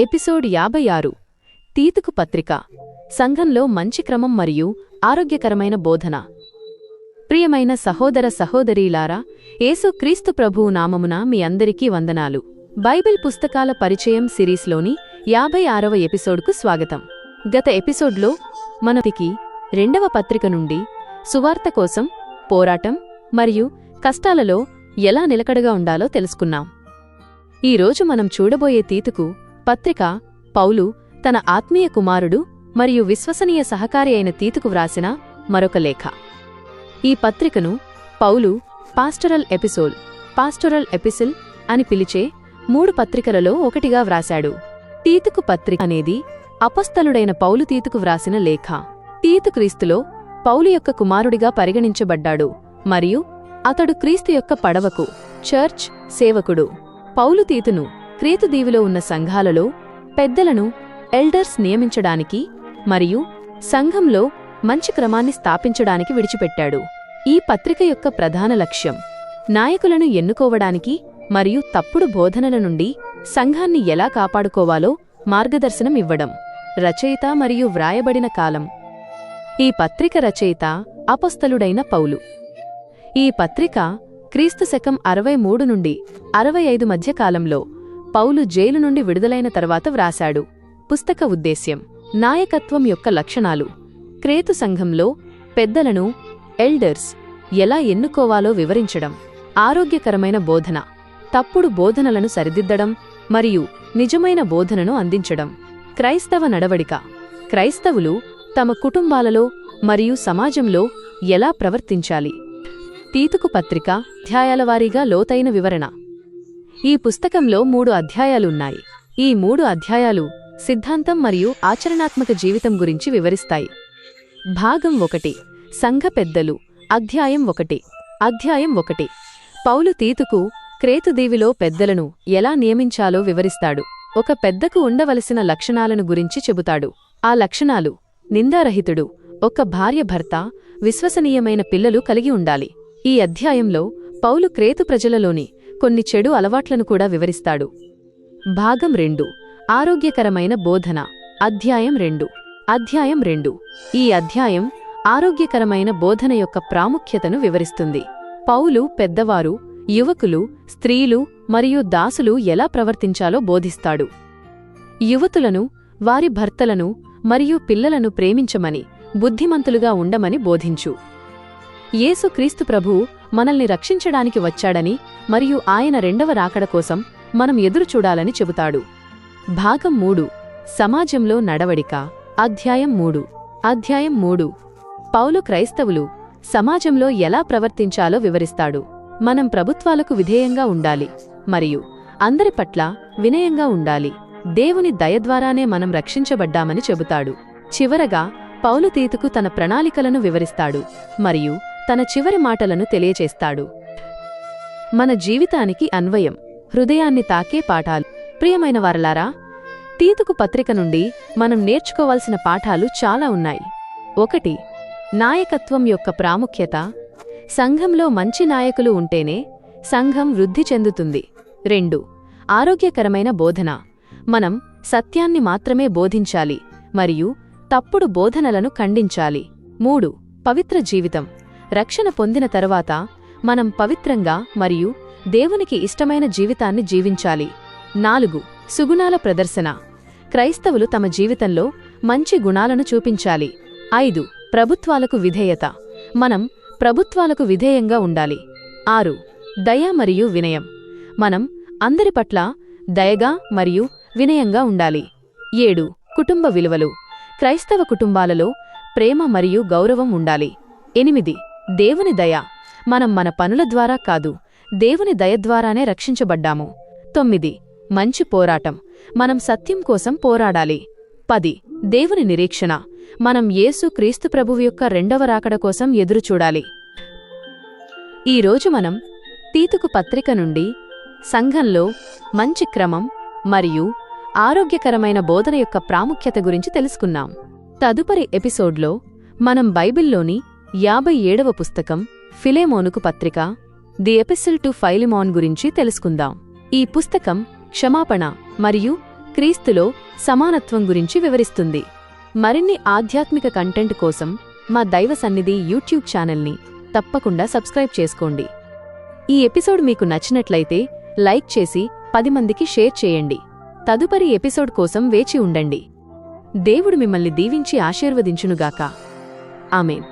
Episode యాభై ఆరు. తీతుకు పత్రిక. సంఘంలో మంచి క్రమం మరియు ఆరోగ్యకరమైన బోధన. ప్రియమైన సహోదర సహోదరీలారా ఏసుక్రీస్తు ప్రభువు నామమున మీ అందరికీ వందనాలు. బైబిల్ పుస్తకాల పరిచయం సిరీస్లోని యాభై ఆరవ ఎపిసోడ్కు స్వాగతం. గత ఎపిసోడ్లో మనటికి రెండవ పత్రిక నుండి సువార్త కోసం పోరాటం మరియు కష్టాలలో ఎలా నిలకడగా ఉండాలో తెలుసుకున్నాం. ఈరోజు మనం చూడబోయే తీతుకు పత్రిక పౌలు తన ఆత్మీయ కుమారుడు మరియు విశ్వసనీయ సహకారి అయిన తీతుకు వ్రాసిన మరొక లేఖ. ఈ పత్రికను పౌలు పాస్టరల్ ఎపిసోల్ పాస్టరల్ ఎపిసిల్ అని పిలిచే మూడు పత్రికలలో ఒకటిగా వ్రాశాడు. తీతుకు పత్రిక అనేది అపస్థలుడైన పౌలు తీతుకు వ్రాసిన లేఖ. తీతు క్రీస్తులో పౌలు యొక్క కుమారుడిగా పరిగణించబడ్డాడు మరియు అతడు క్రీస్తు యొక్క పడవకు చర్చ్ సేవకుడు. పౌలు తీతును క్రీతుదీవిలో ఉన్న సంఘాలలో పెద్దలను ఎల్డర్స్ నియమించడానికి మరియు సంఘంలో మంచి క్రమాన్ని స్థాపించడానికి విడిచిపెట్టాడు. ఈ పత్రిక యొక్క ప్రధాన లక్ష్యం నాయకులను ఎన్నుకోవడానికి మరియు తప్పుడు బోధనల నుండి సంఘాన్ని ఎలా కాపాడుకోవాలో మార్గదర్శనం ఇవ్వడం. రచయిత మరియు వ్రాయబడిన కాలం ఈ పత్రిక రచయిత అపస్థలుడైన పౌలు. ఈ పత్రిక క్రీస్తు శకం అరవై మూడు నుండి అరవై ఐదు మధ్య కాలంలో పౌలు జైలు నుండి విడుదలైన తర్వాత వ్రాశాడు. పుస్తక ఉద్దేశ్యం. నాయకత్వం యొక్క లక్షణాలు. క్రేతు సంఘంలో పెద్దలను ఎల్డర్స్ ఎలా ఎన్నుకోవాలో వివరించడం. ఆరోగ్యకరమైన బోధన. తప్పుడు బోధనలను సరిదిద్దడం మరియు నిజమైన బోధనను అందించడం. క్రైస్తవ నడవడిక. క్రైస్తవులు తమ కుటుంబాలలో మరియు సమాజంలో ఎలా ప్రవర్తించాలి? తీతుకు పత్రిక అధ్యాయాలవారీగా లోతైన వివరణ. ఈ పుస్తకంలో మూడు అధ్యాయాలున్నాయి. ఈ మూడు అధ్యాయాలు సిద్ధాంతం మరియు ఆచరణాత్మక జీవితం గురించి వివరిస్తాయి. భాగం ఒకటి. సంఘ పెద్దలు. అధ్యాయం ఒకటి. అధ్యాయం ఒకటి. పౌలు తీతుకు క్రేతుదీవిలో పెద్దలను ఎలా నియమించాలో వివరిస్తాడు. ఒక పెద్దకు ఉండవలసిన లక్షణాలను గురించి చెబుతాడు. ఆ లక్షణాలు నిందారహితుడు ఒక భార్య భర్త విశ్వసనీయమైన పిల్లలు కలిగి ఉండాలి. ఈ అధ్యాయంలో పౌలు క్రేతు ప్రజలలోని కొన్ని చెడు అలవాట్లను కూడా వివరిస్తాడు. భాగం రెండు. ఆరోగ్యకరమైన బోధన. అధ్యాయం రెండు. అధ్యాయం రెండు. ఈ అధ్యాయం ఆరోగ్యకరమైన బోధన యొక్క ప్రాముఖ్యతను వివరిస్తుంది. పౌలు పెద్దవారు యువకులు స్త్రీలు మరియు దాసులు ఎలా ప్రవర్తించాలో బోధిస్తాడు. యువతులను వారి భర్తలను మరియు పిల్లలను ప్రేమించమని బుద్ధిమంతులుగా ఉండమని బోధించు. యేసుక్రీస్తు ప్రభు మనల్ని రక్షించడానికి వచ్చాడని మరియు ఆయన రెండవ రాకడ కోసం మనం ఎదురుచూడాలని చెబుతాడు. భాగం మూడు. సమాజంలో నడవడిక. అధ్యాయం మూడు. అధ్యాయం మూడు. పౌలు క్రైస్తవులు సమాజంలో ఎలా ప్రవర్తించాలో వివరిస్తాడు. మనం ప్రభుత్వాలకు విధేయంగా ఉండాలి. మరియు అందరి పట్ల వినయంగా ఉండాలి. దేవుని దయ ద్వారానే మనం రక్షించబడ్డామని చెబుతాడు. చివరగా పౌలు తీతుకు తన ప్రణాళికలను వివరిస్తాడు. మరియు తన చివరి మాటలను తెలియచేస్తాడు. మన జీవితానికి అన్వయం హృదయాన్ని తాకే పాఠాలు. ప్రియమైన వారలారా తీతుకు పత్రిక నుండి మనం నేర్చుకోవాల్సిన పాఠాలు చాలా ఉన్నాయి. ఒకటి నాయకత్వం యొక్క ప్రాముఖ్యత. సంఘంలో మంచి నాయకులు ఉంటేనే సంఘం వృద్ధి చెందుతుంది. రెండు ఆరోగ్యకరమైన బోధన. మనం సత్యాన్ని మాత్రమే బోధించాలి మరియు తప్పుడు బోధనలను ఖండించాలి. మూడు పవిత్ర జీవితం. రక్షణ పొందిన తరువాత మనం పవిత్రంగా మరియు దేవునికి ఇష్టమైన జీవితాన్ని జీవించాలి. నాలుగు సుగుణాల ప్రదర్శన. క్రైస్తవులు తమ జీవితంలో మంచి గుణాలను చూపించాలి. ఐదు ప్రభుత్వాలకు విధేయత. మనం ప్రభుత్వాలకు విధేయంగా ఉండాలి. ఆరు దయ మరియు వినయం. మనం అందరి పట్ల దయగా మరియు వినయంగా ఉండాలి. ఏడు కుటుంబ విలువలు. క్రైస్తవ కుటుంబాలలో ప్రేమ మరియు గౌరవం ఉండాలి. ఎనిమిది దేవుని దయ మనం మన పనుల ద్వారా కాదు దేవుని దయ ద్వారానే రక్షించబడ్డాము. తొమ్మిది మంచి పోరాటం. మనం సత్యం కోసం పోరాడాలి. పది దేవుని నిరీక్షణ. మనం యేసు క్రీస్తు ప్రభువు యొక్క రెండవ రాకడ కోసం ఎదురుచూడాలి ఈరోజు మనం తీతుకు పత్రిక నుండి సంఘంలో మంచి క్రమం మరియు ఆరోగ్యకరమైన బోధన యొక్క ప్రాముఖ్యత గురించి తెలుసుకున్నాం. తదుపరి ఎపిసోడ్లో మనం బైబిల్లోని యాభై ఏడవ పుస్తకం ఫిలేమోనుకు పత్రిక ది ఎపిసిల్ టు ఫైలిమాన్ గురించి తెలుసుకుందాం. ఈ పుస్తకం క్షమాపణ మరియు క్రీస్తులో సమానత్వం గురించి వివరిస్తుంది. మరిన్ని ఆధ్యాత్మిక కంటెంట్ కోసం మా దైవ సన్నిధి యూట్యూబ్ ఛానల్ని తప్పకుండా సబ్స్క్రైబ్ చేసుకోండి. ఈ ఎపిసోడ్ మీకు నచ్చినట్లయితే లైక్ చేసి పది మందికి షేర్ చేయండి. తదుపరి ఎపిసోడ్ కోసం వేచి ఉండండి. దేవుడు మిమ్మల్ని దీవించి ఆశీర్వదించునుగాక. ఆమెన్.